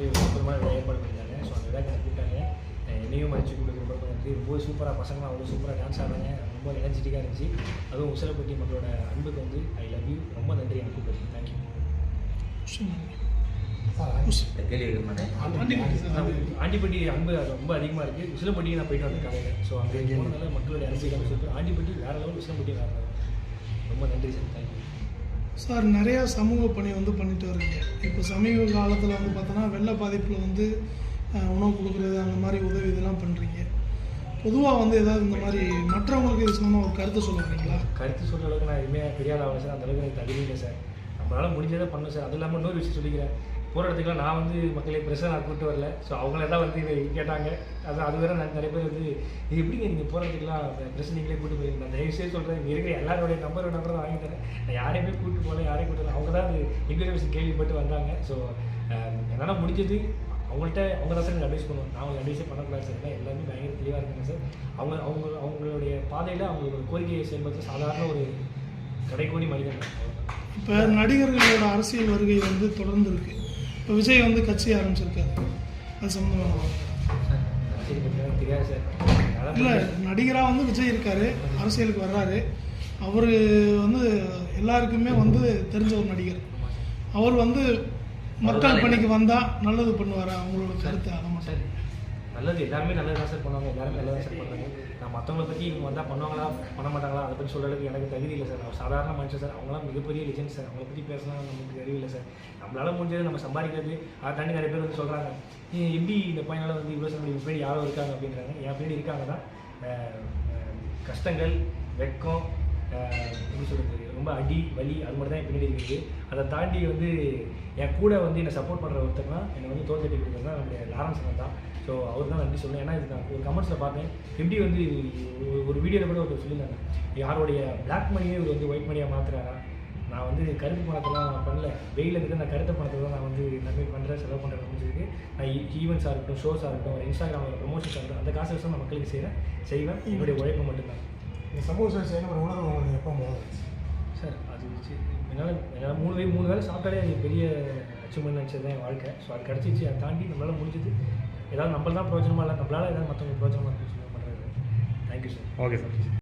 வந்து ஏற்பாடு பண்ணியிருந்தாங்க ஸோ அந்த விழாக்கு என்னை கூப்பிட்டாங்க என்னையும் மதிச்சு கொடுத்து ரொம்ப நன்றி ரொம்ப சூப்பராக பசங்க அவ்வளோ சூப்பராக டான்ஸ் ஆடுறாங்க. ரொம்ப எனர்ஜெட்டிக்காக இருந்துச்சு. அதுவும் உசிலப்பட்டி மக்களோட அன்புக்கு வந்து ஐ லவ் யூ ரொம்ப நன்றி எனக்கு கூப்பிட்டு தேங்க்யூ ஆண்டிப்பட்டி அன்பு ரொம்ப அதிகமாக இருக்குது உசிலப்பட்டி நான் போயிட்டு வந்தேன் காலையில். ஸோ அங்கே மக்களுடைய அன்பு சூப்பர் ஆண்டிப்பட்டி வேற லெவல் உசிலப்பட்டி வேற level. ரொம்ப நன்றி சார். சார் நிறையா சமூக பணி வந்து பண்ணிட்டு வரீங்க இப்போ சமீப காலத்தில் வந்து பார்த்தோன்னா வெள்ள பாதிப்பில் வந்து உணவு கொடுக்குறது அந்த மாதிரி உதவி இதெல்லாம் பண்ணுறீங்க பொதுவாக வந்து ஏதாவது இந்த மாதிரி மற்றவங்களுக்கு இது சம்மந்தமாக ஒரு கருத்து சொல்ல வரீங்களா? கருத்து சொல்கிற அளவுக்கு நான் எதுவுமே பெரிய ஆள் சார் அந்த அளவுக்கு எனக்கு தகுதி இல்லை சார். நம்மளால் முடிஞ்சதை பண்ணணும் சார். அது இல்லாமல் இன்னொரு விஷயம் சொல்லிக்கிறேன். போகிற இடத்துக்குலாம் நான் வந்து மக்களை ப்ரெஸ்ஸாக நான் கூப்பிட்டு வரல. ஸோ அவங்கள தான் வந்து இதை கேட்டாங்க. அது அது வேற நான் நிறைய பேர் வந்து இது எப்படிங்க நீங்கள் போகிற இடத்துக்குலாம் நீங்களே கூப்பிட்டு போயிருங்க? நான் தயவு செய்து சொல்கிறேன் இங்கே இருக்கிற எல்லாருடைய நம்பர் நம்பர் வாங்கி தரேன். நான் யாரையுமே கூப்பிட்டு போகல யாரையும் கூப்பிட்டு அவங்க தான் அது இன்ஃபர்மேஷன் கேள்விப்பட்டு வந்தாங்க. ஸோ என்னால் முடிஞ்சது அவங்கள்ட்ட அவங்க தான் சார் எனக்கு அட்வைஸ் பண்ணுவோம் நான் அவங்க அட்வைஸே பண்ணக்கூடாது சார் எல்லாமே பயங்கர தெளிவாக இருக்காங்க சார் அவங்க அவங்க அவங்களுடைய பாதையில் அவங்களோட கோரிக்கையை செயல்படுத்த சாதாரண ஒரு கடைக்கோடி மனிதன். இப்போ நடிகர்களோட அரசியல் வருகை வந்து தொடர்ந்து இருக்குது இப்போ விஜய் வந்து கட்சி ஆரம்பிச்சிருக்காரு. அது சம்மந்தமாக இல்லை நடிகராக வந்து விஜய் இருக்காரு. அரசியலுக்கு வர்றாரு. அவர் வந்து எல்லாருக்குமே வந்து தெரிஞ்ச ஒரு நடிகர். அவர் வந்து மக்கள் பணிக்கு வந்தால் நல்லது பண்ணுவாரா? அவங்களோட கருத்து அதை மட்டும் சார். நல்லது. எல்லாருமே நல்லது தான் சார் பண்ணுவாங்க. எல்லாரும் நல்லது தான் சார் பண்ணுறாங்க நான் மற்றவங்கள பற்றி இவங்க வந்தால் பண்ணுவாங்களா? பண்ண மாட்டாங்களா? அதை பற்றி சொல்கிறதுக்கு எனக்கு தகுதி இல்லை சார் அவர் சாதாரண மனுஷன் சார் அவங்களாம் மிகப்பெரிய லெஜெண்ட் சார் அவங்கள பற்றி பேசலாம் நமக்கு இல்லை சார் நம்மளால முடிஞ்சது நம்ம சம்பாதிக்கிறது அதை தாண்டி நிறைய பேர் வந்து சொல்கிறாங்க எப்படி இந்த பையனால் வந்து இவ்வளோ சம்பளம் பேர் யாரோ இருக்காங்க அப்படின்றாங்க. என் பேர் இருக்காங்க தான் கஷ்டங்கள் வெக்கம் எப்படி சொல்கிறது ரொம்ப அடி வலி அது மட்டும் தான் என் பின்னாடி இருக்குது. அதை தாண்டி வந்து என் கூட வந்து என்னை சப்போர்ட் பண்ணுற ஒருத்தர்னா என்னை வந்து தோல் தட்டி கொடுக்குறது தான் நம்மளுடைய லாரன்ஸ் தான். ஸோ அவர் தான் நன்றி சொல்லுவேன் ஏன்னா இது நான் ஒரு கமெண்ட்ஸில் பார்த்தேன் எப்படி வந்து ஒரு- ஒரு வீடியோவில் கூட ஒருத்தர் சொல்லியிருந்தாங்க யாருடைய பிளாக் மணியே இவர் வந்து ஒயிட் மணியாக மாற்றுறாரா நான் வந்து கருப்பு பணத்தெல்லாம் நான் பண்ணல. வெயில இருந்து நான் கருத்த பணத்தை தான் நான் வந்து நன்மை பண்ணுறேன் செலவு பண்ணுறேன் முடிஞ்சதுக்கு நான் ஈவெண்ட்ஸாக இருக்கட்டும் ஷோஸாக இருக்கட்டும் இன்ஸ்டாகிராமில் ப்ரொமோஷன்ஸாக இருக்கட்டும் அந்த காசு வச்சு நான் மக்களுக்கு செய்கிறேன் செய்வேன். என்னுடைய உழைப்பு மட்டும்தான். இந்த சமூக சேவை செய்யணும் ஒரு உணர்வு உங்களுக்கு எப்போ முதல் சார் அது வச்சு என்னால் என்னால் மூணு வே மூணு வேளை சாப்பிட்டாலே அது பெரிய அச்சீவ்மெண்ட் நினச்சது தான் என் வாழ்க்கை. ஸோ அது கிடச்சிச்சு. அதை தாண்டி நம்மளால் முடிஞ்சது ஏதாவது நம்மள தான் பிரயோஜனமாக இல்லை நம்மளால் ஏதாவது மற்றவங்களுக்கு பிரயோஜனமாக இருக்குன்னு சொல்லி பண்ணுறது தேங்க்யூ சார் ஓகே சார்